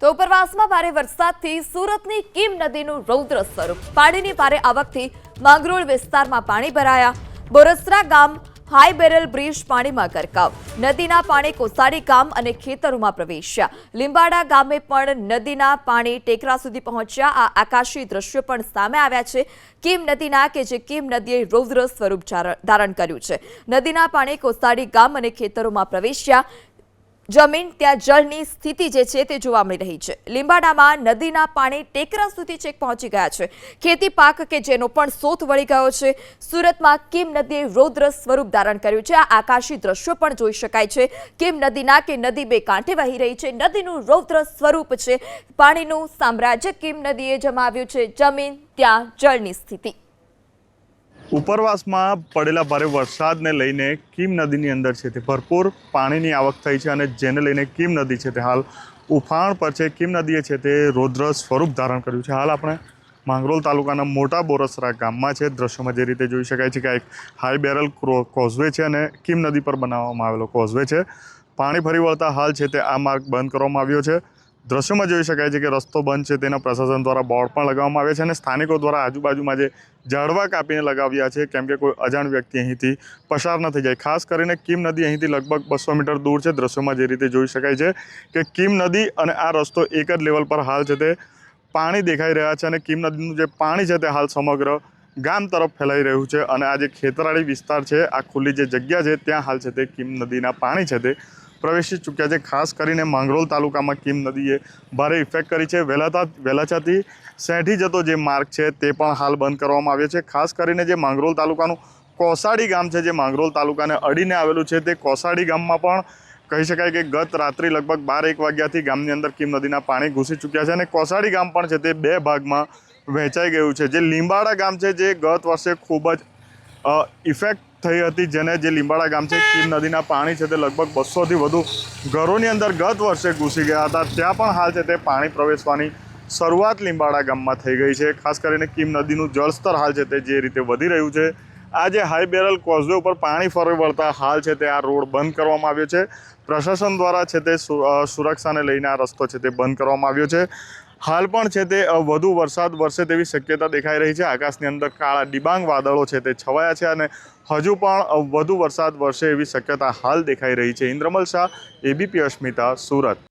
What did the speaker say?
તો ઉપરવાસમાં ભારે વરસાદથી સુરતની કીમ નદીનું રૌદ્ર સ્વરૂપ. પાણીની ભારે આવકથી માંગરોળ વિસ્તારમાં પાણી ભરાયા. બોરસરા ગામ હાઈ બેરલ બ્રિજ પાણીમાં ગરકાવ. નદીના પાણી કોસાડી ગામ અને ખેતરોમાં પ્રવેશ્યા. લીંબાડા ગામે પણ નદીના પાણી ટેકરા સુધી પહોંચ્યા. આ આકાશી દ્રશ્યો પણ સામે આવ્યા છે. કીમ નદીના કે જે કીમ નદીએ રૌદ્ર સ્વરૂપ ધાર- ધારણ કર્યું છે. નદીના પાણી કોસાડી ગામ અને ખેતરોમાં પ્રવેશ્યા. જમીન ત્યાં જળની સ્થિતિ જે છે તે જોવા મળી રહી છે. લીંબાડામાં નદીના પાણી ટેકરા સુધી છેક પહોંચી ગયા છે. ખેતી પાક કે જેનો પણ સોથ વળી ગયો છે. સુરતમાં કિમ નદીએ રૌદ્ર સ્વરૂપ ધારણ કર્યું છે. આ આકાશી દ્રશ્યો પણ જોઈ શકાય છે. કિમ નદીના કે નદી બે કાંઠે વહી રહી છે. નદીનું રૌદ્ર સ્વરૂપ છે. પાણીનું સામ્રાજ્ય કિમ નદીએ જમાવ્યું છે. જમીન, ત્યાં જળની સ્થિતિ. ઉપરવાસમાં પડેલા ભારે વરસાદને લઈને કીમ નદીની અંદર છે તે ભરપૂર પાણીની આવક થઈ છે અને જેને લઈને કીમ નદી છે તે હાલ ઉફાણ પર છે. કીમ નદીએ છે તે રૌદ્ર સ્વરૂપ ધારણ કર્યું છે. હાલ આપણે માંગરોલ તાલુકાના મોટા બોરસરા ગામમાં છે. દ્રશ્યોમાં જે રીતે જોઈ શકાય છે કે એક હાઈ બેરલ કોઝવે છે અને કીમ નદી પર બનાવવામાં આવેલો કોઝવે છે. પાણી ફરી વળતા હાલ છે તે આ માર્ગ બંધ કરવામાં આવ્યો છે. દ્રશ્યોમાં જોઈ શકાય છે કે રસ્તો બંધ છે, તેના પ્રશાસન દ્વારા બોર્ડ પણ લગાવવામાં આવે છે અને સ્થાનિકો દ્વારા આજુબાજુમાં જે ઝાડવા કાપીને લગાવ્યા છે, કેમ કે કોઈ અજાણ વ્યક્તિ અહીંથી પસાર ન થઈ જાય. ખાસ કરીને કિમ નદી અહીંથી લગભગ બસો મીટર દૂર છે. દ્રશ્યોમાં જે રીતે જોઈ શકાય છે કે કિમ નદી અને આ રસ્તો એક જ લેવલ પર હાલ છે તે પાણી દેખાઈ રહ્યા છે અને કિમ નદીનું જે પાણી છે તે હાલ સમગ્ર ગામ તરફ ફેલાઈ રહ્યું છે અને આ જે ખેતરાળી વિસ્તાર છે, આ ખુલ્લી જે જગ્યા છે, ત્યાં હાલ છે તે કિમ નદીના પાણી છે તે પ્રવેશી ચૂક્યા છે. ખાસ કરીને માંગરોલ તાલુકામાં કીમ નદીએ ભારે ઇફેક્ટ કરી છે. વહેલાતા વહેલાછાથી સેઠી જતો જે માર્ગ છે તે પણ હાલ બંધ કરવામાં આવ્યો છે. ખાસ કરીને જે માંગરોલ તાલુકાનું કોસાડી ગામ છે, જે માંગરોલ તાલુકાને અડીને આવેલું છે, તે કોસાડી ગામમાં પણ કહી શકાય કે ગત રાત્રિ લગભગ બાર એક વાગ્યાથી ગામની અંદર કીમ નદીના પાણી ઘૂસી ચૂક્યા છે અને કોસાડી ગામ પણ છે તે બે ભાગમાં વહેંચાઈ ગયું છે. જે લીંબાડા ગામ છે, જે ગત વર્ષે ખૂબ જ ઇફેક્ટ થઈ હતી, જેને જે લીંબાડા ગામ છે કીમ નદીના પાણી છે તે લગભગ બસોથી વધુ ઘરોની અંદર ગત વર્ષે ઘૂસી ગયા હતા. ત્યાં પણ હાલ છે તે પાણી પ્રવેશવાની શરૂઆત લીંબાડા ગામમાં થઈ ગઈ છે. ખાસ કરીને કીમ નદીનું જળસ્તર હાલ છે તે જે રીતે વધી રહ્યું છે. આ જે હાઈ બેરલ કોઝવે ઉપર પાણી ફરી વળતા હાલ છે તે આ રોડ બંધ કરવામાં આવ્યો છે. પ્રશાસન દ્વારા છે તે સુરક્ષાને લઈને આ રસ્તો છે તે બંધ કરવામાં આવ્યો છે. હાલ પણ છે તે વધુ વરસાદ વરસે તેવી શક્યતા દેખાઈ રહી છે. આકાશની અંદર કાળા ડિબાંગ વાદળો છે તે છવાયા છે અને હજુ પણ વધુ વરસાદ વરસે એવી શક્યતા હાલ દેખાઈ રહી છે. ઇન્દ્રમલ શાહ, એબીપી અસ્મિતા, સુરત.